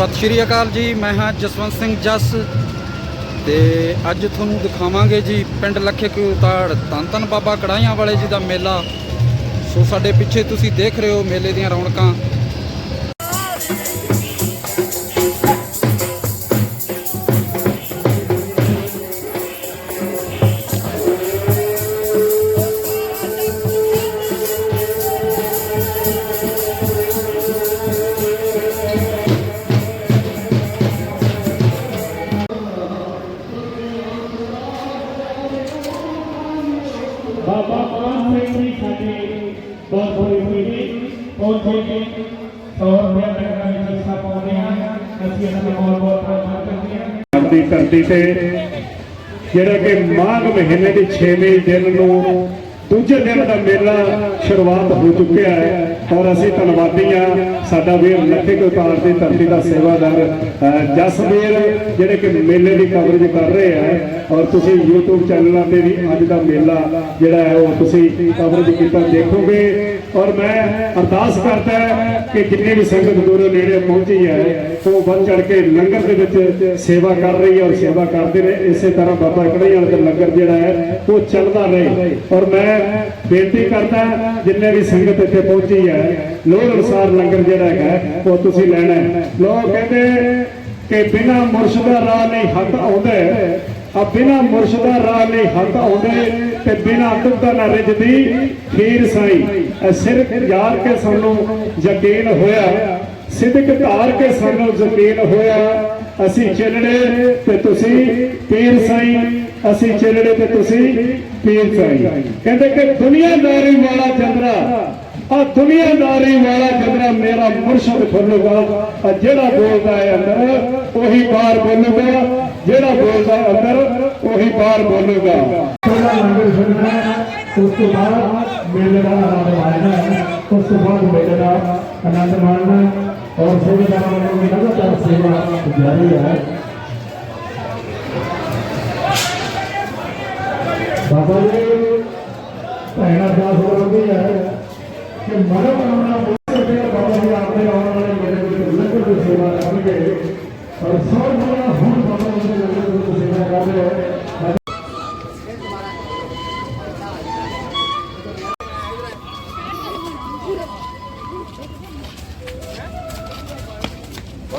ਸਤਿ ਸ਼੍ਰੀ ਅਕਾਲ ਜੀ, ਮੈਂ ਹਾਂ ਜਸਵੰਤ ਸਿੰਘ ਜਸ ਤੇ ਅੱਜ ਤੁਹਾਨੂੰ ਦਿਖਾਵਾਂਗੇ ਜੀ ਪਿੰਡ ਲੱਖੇ ਕੀ ਉਤਾੜ ਧੰਨ ਧੰਨ ਬਾਬਾ ਕੜਾਈਆਂ ਵਾਲੇ ਜੀ ਦਾ ਮੇਲਾ। ਸੋ ਸਾਡੇ ਪਿੱਛੇ ਤੁਸੀਂ ਦੇਖ ਰਹੇ ਹੋ ਮੇਲੇ ਦੀਆਂ ਰੌਣਕਾਂ। ਮਾਨ ਸਾਡੇ ਬਹੁਤ ਬੜੀ ਹੋਈ ਨੇ ਪਹੁੰਚੇ ਨੇ ਔਰ ਮੈਂ ਤੱਕ ਵਿੱਚ ਹਿੱਸਾ ਪਾਉਂਦੇ ਹਾਂ ਅਸੀਂ ਇਹਨਾਂ ਦਾ ਬਹੁਤ ਬਹੁਤ ਧੰਨਵਾਦ ਕਰਦੇ ਹਾਂ ਦੀ ਧਰਤੀ ਤੇ ਜਿਹੜਾ ਕਿ ਮਾਘ ਮਹੀਨੇ ਦੇ 6ਵੇਂ ਦਿਨ ਨੂੰ ਦੂਜੇ ਦਿਨ ਦਾ ਮੇਲਾ ਸ਼ੁਰੂਆਤ ਹੋ ਚੁੱਕਿਆ ਹੈ ਔਰ ਅਸੀਂ ਧੰਨਵਾਦੀ ਹਾਂ ਸਾਡਾ ਵੀਰ ਲੱਖੇ ਕੋਤਾਰ ਦੀ ਧਰਤੀ ਦਾ ਸੇਵਾਦਾਰ ਅਹ, ਜਸਵੀਰ ਜਿਹੜੇ ਕਿ ਮੇਲੇ ਦੀ ਕਵਰੇਜ ਕਰ ਰਹੇ ਹੈ ਔਰ ਤੁਸੀਂ YouTube ਚੈਨਲਾਂ ਤੇ ਵੀ ਅੱਜ ਦਾ ਮੇਲਾ ਜਿਹੜਾ ਹੈ ਉਹ ਤੁਸੀਂ ਕਵਰੇਜ ਕੀਤਾ ਦੇਖੋਗੇ। ਔਰ ਮੈਂ ਅਰਦਾਸ ਕਰਦਾ ਕਿ ਜਿੰਨੀ ਵੀ ਸੰਗਤ ਦੂਰੋਂ ਨੇੜੇ ਪਹੁੰਚੀ ਹੈ ਉਹ ਵੱਧ ਚੜ ਕੇ ਲੰਗਰ ਦੇ ਵਿੱਚ ਸੇਵਾ ਕਰ ਰਹੀ ਹੈ ਔਰ ਸੇਵਾ ਕਰਦੇ ਨੇ। ਇਸੇ ਤਰ੍ਹਾਂ ਬਾਬਾ ਕੜਈਆਂ ਦਾ ਲੰਗਰ ਜਿਹੜਾ ਹੈ ਉਹ ਚੱਲਦਾ ਰਹੇ ਔਰ ਮੈਂ ਬੇਨਤੀ ਕਰਦਾ ਜਿੰਨੇ ਵੀ ਸੰਗਤ ਇੱਥੇ ਪਹੁੰਚੀ ਹੈ ਲੋੜ ਅਨੁਸਾਰ ਲੰਗਰ ਜਿਹੜਾ ਹੈਗਾ, ਉਹ ਤੁਸੀਂ ਲੈਣਾ ਲੋਕ ਕਹਿੰਦੇ ਕਿ ਬਿਨਾ ਮੁਰਸ਼ਦ ਦਾ ਰਾਹ ਨਹੀਂ ਹੱਥ ਆਉਂਦਾ ਆ ਬਿਨਾ ਮੁਰਸ਼ਦ ਰਾਹ ਨਹੀਂ ਹੱਥ ਆਉਂਦੇ ਤੇ ਬਿਨਾ ਦੁੱਧ ਨਾ ਰਿਜਦੀ ਖੀਰ ਸਾਈ। ਇਹ ਯਾਰ ਕੇ ਸਾਨੂੰ ਯਕੀਨ ਹੋਇਆ ਸਿੱਧਕ ਧਾਰ ਕੇ ਸਾਨੂੰ ਯਕੀਨ ਹੋਇਆ ਅਸੀਂ ਚੱਲਣੇ ਤੇ ਤੁਸੀਂ ਪੀਰ ਸਾਈ। ਅਸੀਂ ਚੱਲਣੇ ਤੇ ਤੁਸੀਂ ਪੀਰ ਸਾਈ। ਕਹਿੰਦੇ ਕਿ ਦੁਨੀਆਦਾਰੀ ਵਾਲਾ ਚੰਦਰਾ ਆ ਦੁਨੀਆਦਾਰੀ ਵਾਲਾ ਜਦਰਾ ਮੇਰਾ ਮੁਰਸ਼ਦ ਖੋਲੂਗਾ। ਆ ਜਿਹੜਾ ਬੋਲਦਾ ਹੈ ਅੰਦਰ, ਉਹੀ ਬਾਹਰ ਬੋਲੂਗਾ। ਜਿਹੜਾ ਬੋਲਦਾ ਅੰਦਰ, ਉਹੀ ਬਾਹਰ ਬੋਲੂਗਾ। ਪਹਿਲਾ ਲੰਗਰ ਛਕਣਾ ਉਸ ਤੋਂ ਬਾਅਦ ਮੇਲੇ ਦਾ ਆਨੰਦ ਮਾਣਨਾ ਉਸ ਤੋਂ ਬਾਅਦ ਮੇਲੇ ਦਾ ਆਨੰਦ ਮਾਣਨਾ ਹੈ ਔਰ ਸੇਵਾਦਾਰਾਂ ਵੱਲੋਂ ਵੀ ਲਗਾਤਾਰ ਸੇਵਾ ਜਾਰੀ ਹੈ। ਬਾਬਾ ਜੀ ਭੈਣਾ ਦਾਸ ਬੋਲਦੀ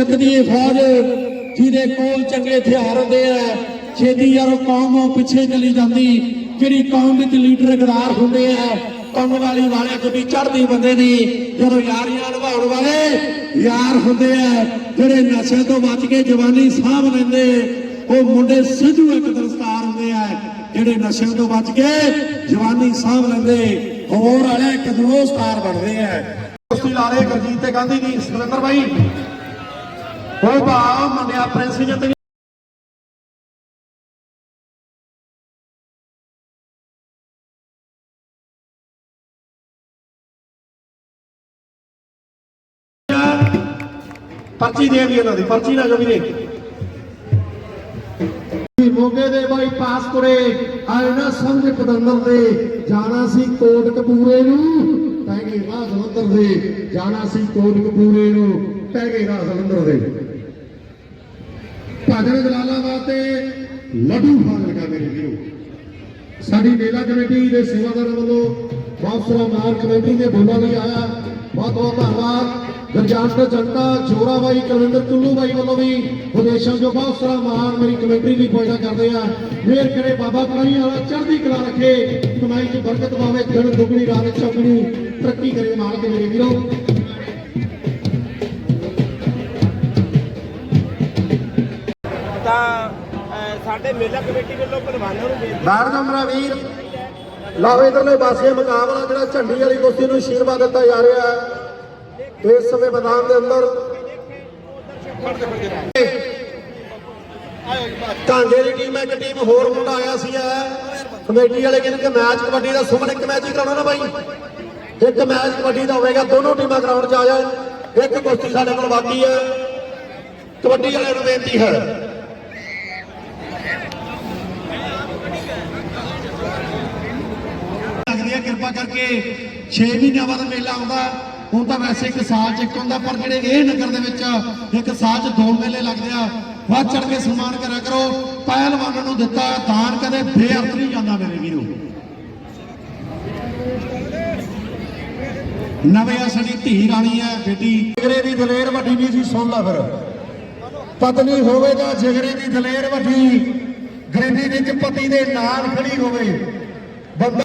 ਜਿੱਤ ਫੌਜ ਜਿਹਦੇ ਕੋਲ ਚੰਗੇ ਹਥਿਆਰ ਹੁੰਦੇ ਆ, ਛੇਤੀ ਯਾਰੋ ਕੌਮ ਪਿੱਛੇ ਚਲੀ ਜਾਂਦੀ, ਜਿਹੜੀ ਕੌਮ ਵਿੱਚ ਲੀਡਰ ਗਦਾਰ ਹੁੰਦੇ ਆ, ਕੰਮ ਵਾਲੀ ਵਾਲੇ ਗੱਡੀ ਚੜ੍ਹਦੀ ਬੰਦੇ ਨੇ ਜਦੋਂ ਯਾਰੀਆਂ ਨਿਭਾਉਣ ਵਾਲੇ ਯਾਰ ਹੁੰਦੇ ਆ, ਜਿਹੜੇ ਨਸ਼ੇ ਤੋਂ ਬਚ ਕੇ ਜਵਾਨੀ ਸਾਂਭ ਲੈਂਦੇ, ਉਹ ਮੁੰਡੇ ਸਿੱਧੂ ਇੱਕ ਦਸਤਾਰ ਹੁੰਦੇ ਆ, ਜਿਹੜੇ ਨਸ਼ੇ ਤੋਂ ਬਚ ਕੇ ਜਵਾਨੀ ਸਾਂਭ ਲੈਂਦੇ, ਹੋਰ ਵਾਲੇ ਇੱਕ ਦਸਤਾਰ ਬਣਦੇ ਆ। ਕੁਸ਼ਤੀ ਲਾ ਰਹੇ ਗੁਰਜੀਤ ਤੇ ਗਾਂਧੀ ਜੀ, ਸੁਰਿੰਦਰ ਬਾਈ। ਉਹ ਭਾਵ ਮੰਨਿਆ ਪ੍ਰਿੰਸ ਜਤ ਪਰਚੀ ਦੇ ਵੀ ਉਹਨਾਂ ਦੀ, ਪਰਚੀ ਨਾ ਜੋ ਵੀ ਦੇ ਮੋਗੇ ਦੇ ਬਾਈ ਪਾਸਪੁਰੇ ਆਇਨਾ ਸਮਝ ਕਦੰਦਰ ਦੇ, ਜਾਣਾ ਸੀ ਕੋਟ ਕਪੂਰੇ ਨੂੰ, ਪੈ ਗਏ ਰਾਹ ਜਲੰਧਰ ਦੇ, ਜਾਣਾ ਸੀ ਕੋਟ ਕਪੂਰੇ ਨੂੰ, ਪੈ ਗਏ ਰਾਹ ਜਲੰਧਰ ਦੇ। ਭਜਨ ਜਲਾਲਾਬਾਦ ਤੇ ਲੱਡੂ ਫਾਜ਼ਿਲਕਾ ਮੇਰੇ ਵੀਰੋ। ਸਾਡੀ ਮੇਲਾ ਕਮੇਟੀ ਦੇ ਸੇਵਾਦਾਰਾਂ ਵੱਲੋਂ ਬਹੁਤ ਮਾਰ ਕਮੇਟੀ ਦੇ ਬੋਲਾਂ ਲਈ ਆਇਆ। ਬਹੁਤ ਬਹੁਤ ਧੰਨਵਾਦ। ਗਰਜਾਨਤ ਜਨਤਾ ਜੋਰਾ ਬਾਈ ਕੁਲਵਿੰਦਰ ਕੁੱਲੂ ਬਾਈ ਵੱਲੋਂ ਵੀ ਵਿਦੇਸ਼ਾਂ ਜੋ ਬਹੁਤ ਸਾਰਾ ਮਾਣ ਮੇਰੀ ਕਮੇਟੀ ਦੀ ਪੁੱਜਦਾ ਕਰਦੇ ਆ। ਮੇਰ ਕਰੇ ਬਾਬਾ ਕਰਾਈਆਂ ਵਾਲਾ, ਚੜ੍ਹਦੀ ਕਲਾ ਰੱਖੇ। ਕਮਾਈ 'ਚ ਬਰਕਤ ਪਾਵੇ, ਦਿਨ ਦੁਗਣੀ ਰਾਤ ਚੌਗਣੀ ਤਰੱਕੀ ਕਰੇ ਮਾਲਕ ਮੇਰੇ ਵੀਰੋ। ਸਾਡੇ ਮੇਲਾ ਕਮੇਟੀ ਵੱਲੋਂ ਪਹਿਲਵਾਨਾਂ ਨੂੰ ਬੇਨਤੀ ਬੈਠ ਜਾ ਵੀਰ। ਲਾਵੇ ਇਧਰਲੇ ਪਾਸੇ ਮੁਕਾਬਲਾ ਜਿਹੜਾ ਝੰਡੀ ਵਾਲੀ ਕੁਸ਼ਤੀ ਨੂੰ ਆਸ਼ੀਰਵਾਦ ਦਿੱਤਾ ਜਾ ਰਿਹਾ ਹੈ। ਇਸ ਸਮੇਂ ਮੈਦਾਨ ਦੇ ਅੰਦਰ ਕਾਂਗੇ ਦੀ ਟੀਮ ਹੈ, ਇੱਕ ਟੀਮ ਹੋਰ ਮੁੰਡਾ ਆਇਆ ਸੀ ਕਮੇਟੀ ਵਾਲੇ ਕਹਿੰਦੇ ਕਿ ਮੈਚ ਕਬੱਡੀ ਦਾ ਸੁਮਨ ਇੱਕ ਮੈਚ ਹੀ ਕਰਾਉਣਾ ਨਾ ਬਾਈ। ਇੱਕ ਮੈਚ ਕਬੱਡੀ ਦਾ ਹੋਵੇਗਾ, ਦੋਨੋਂ ਟੀਮਾਂ ਗਰਾਊਂਡ 'ਚ ਆ ਜਾਓ। ਇੱਕ ਕੁਸ਼ਤੀ ਸਾਡੇ ਕੋਲ ਬਾਕੀ ਹੈ। ਕਬੱਡੀ ਵਾਲਿਆਂ ਨੂੰ ਬੇਨਤੀ ਹੈ। ਲੱਗਦੀ ਹੈ, ਕਿਰਪਾ ਕਰਕੇ 6 ਮਹੀਨਿਆਂ ਬਾਅਦ ਮੇਲਾ ਆਉਂਦਾ ਹੁਣ ਤਾਂ ਵੈਸੇ ਇੱਕ ਸਾਲ ਚ ਇੱਕ ਹੁੰਦਾ, ਪਰ ਜਿਹੜੇ ਇਹ ਨਗਰ ਦੇ ਵਿੱਚ ਇੱਕ ਸਾਲ ਚ ਦੋ ਮੇਲੇ ਲੱਗਦੇ ਆ, ਵੱਧ ਚੜ ਕੇ ਸਨਮਾਨ ਕਰਿਆ ਕਰੋ। ਪਹਿਲਵਾਨਾਂ ਨੂੰ ਦਿੱਤਾ ਦਾਨ, ਕਦੇ ਬੇਅਰਥ ਨਹੀਂ ਜਾਂਦਾ ਮੇਰੇ ਵੀਰੋ। ਨਵੇਂ ਆ ਸਾਡੀ ਧੀ ਰਾਣੀ ਹੈ, ਬੇਟੀ। ਜਿਗਰੇ ਦੀ ਦਲੇਰ ਵੱਡੀ ਵੀ ਸੀ, ਸੁਣ ਲੈ ਫਿਰ। ਪਤਨੀ ਹੋਵੇ ਤਾਂ ਜਿਗਰੇ ਦੀ ਦਲੇਰ ਵੱਡੀ। ਗਰੀਬੀ ਵਿੱਚ ਪਤੀ ਦੇ ਨਾਲ ਖੜੀ ਹੋਵੇ। ਬੰਦਾ